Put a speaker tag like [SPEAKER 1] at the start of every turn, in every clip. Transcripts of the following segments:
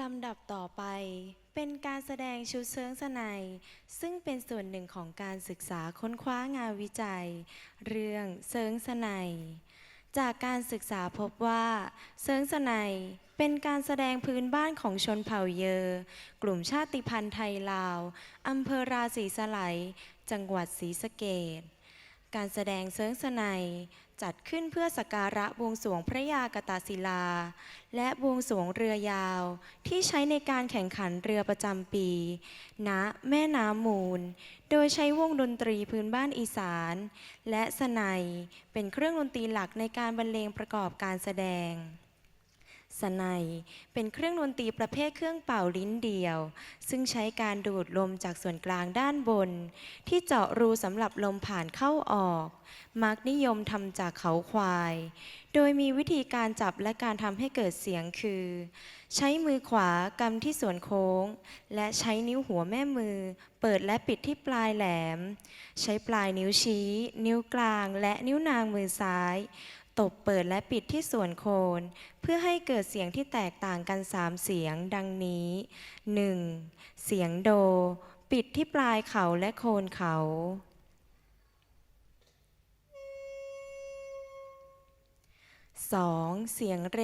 [SPEAKER 1] ลำดับต่อไปเป็นการแสดงชุดเซิงสนัย ซึ่งเป็นส่วนหนึ่งของการศึกษาค้นคว้างานวิจัย เรื่องเซิงสนัย จากการศึกษาพบว่าเซิงสนัยเป็นการแสดงพื้นบ้านของชนเผ่าเยอ กลุ่มชาติพันธุ์ไทยลาวอำเภอราศีสไลจังหวัดศรีสะเกษ การแสดงเซิงสนัยจัดขึ้นเพื่อสการะบวงสวงพระยากตาศิลา และบวงสวงเรือยาว ที่ใช้ในการแข่งขันเรือประจำปี ณแม่น้ำมูล โดยใช้วงดนตรีพื้นบ้านอีสาน และสนัยเป็นเครื่องดนตรีหลักในการบรรเลงประกอบการแสดง สนัย เป็นเครื่องดนตรีประเภทเครื่องเป่าลิ้นเดียว ซึ่งใช้การดูดลมจากส่วนกลางด้านบน ที่เจาะรูสำหรับลมผ่านเข้าออก มักนิยมทำจากเขาควาย โดยมีวิธีการจับและการทำให้เกิดเสียงคือ ใช้มือขวากำที่ส่วนโค้ง และใช้นิ้วหัวแม่มือ เปิดและปิดที่ปลายแหลม ใช้ปลายนิ้วชี้ นิ้วกลาง และนิ้วนางมือซ้าย ตบเปิดและปิดที่ส่วนโคน เพื่อให้เกิดเสียงที่แตกต่างกัน3เสียงดังนี้ 1. เสียงโด ปิดที่ปลายเขาและโคนเขา 2. เสียงเร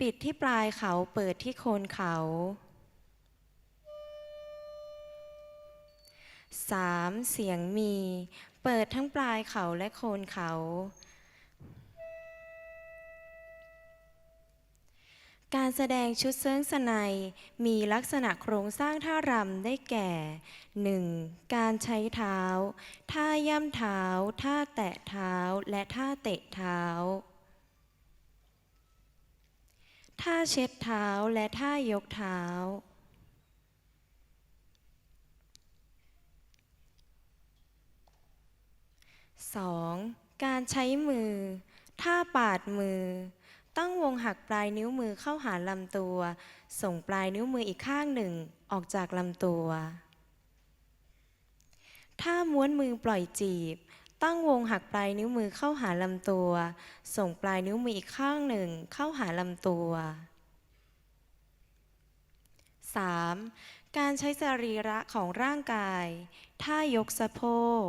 [SPEAKER 1] ปิดที่ปลายเขาเปิดที่โคนเขา 3. เสียงมี เปิดทั้งปลายเขาและโคนเขา การแสดงชุดเซิงสนัยมีลักษณะโครงสร้างท่ารำได้แก่ 1. การใช้เท้า ท่าย่ำเท้า ท่าแตะเท้า และท่าเตะเท้า ท่าเช็ดเท้าและท่ายกเท้า 2. การใช้มือ ท่าปาดมือ ตั้งวงหักปลายนิ้วมือเข้าหาลำตัว ส่งปลายนิ้วมืออีกข้างหนึ่งออกจากลำตัวท่าม้วนมือปล่อยจีบ ตั้งวงหักปลายนิ้วมือเข้าหาลำตัว ส่งปลายนิ้วมืออีกข้างหนึ่งเข้าหาลำตัว 3. การใช้สรีระของร่างกาย ท่ายกสะโพก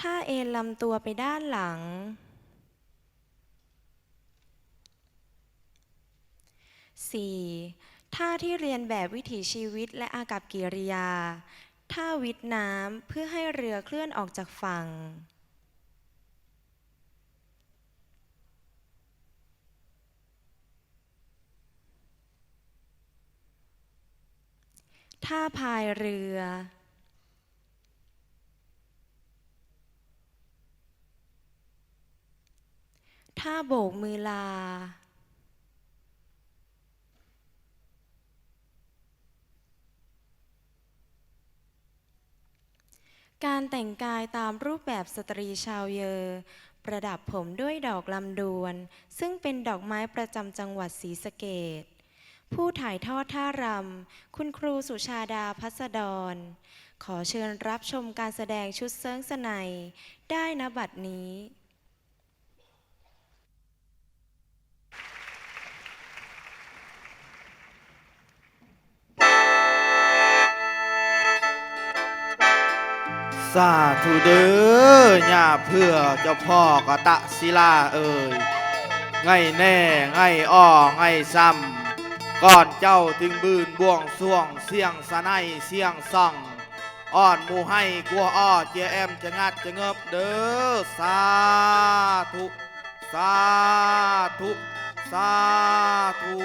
[SPEAKER 1] ท่าเอนลำตัวไปด้านหลัง 4. ท่าที่เรียนแบบวิถีชีวิตและอากับกิริยา ท่าวิดน้ำเพื่อให้เรือเคลื่อนออกจากฝั่ง ท่าพายเรือ ท่าโบกมือลา การแต่งกายตามรูปแบบสตรีชาวเยอ ประดับผมด้วยดอกลำดวน ซึ่งเป็นดอกไม้ประจำจังหวัดศรีสะเกดผู้ถ่ายทอดท่ารำ คุณครูสุชาดาพัสดร ขอเชิญรับชมการแสดงชุดเซิงสนัย ได้ณบัดนี้
[SPEAKER 2] สาธุเด้อย่าเพื่อเจ้าพ่อกะตะศิลาเอ่ยไงแน่ไงอ้อไงซ้ำก่อนเจ้าถึงบืนบ่วงส่วงเสียงสะไนเสียงซ่องอ้อนมูให้กลัวอ้อเจยแอมจะงัดจะเงิบเด้อสาธุ สาธุ สาธุ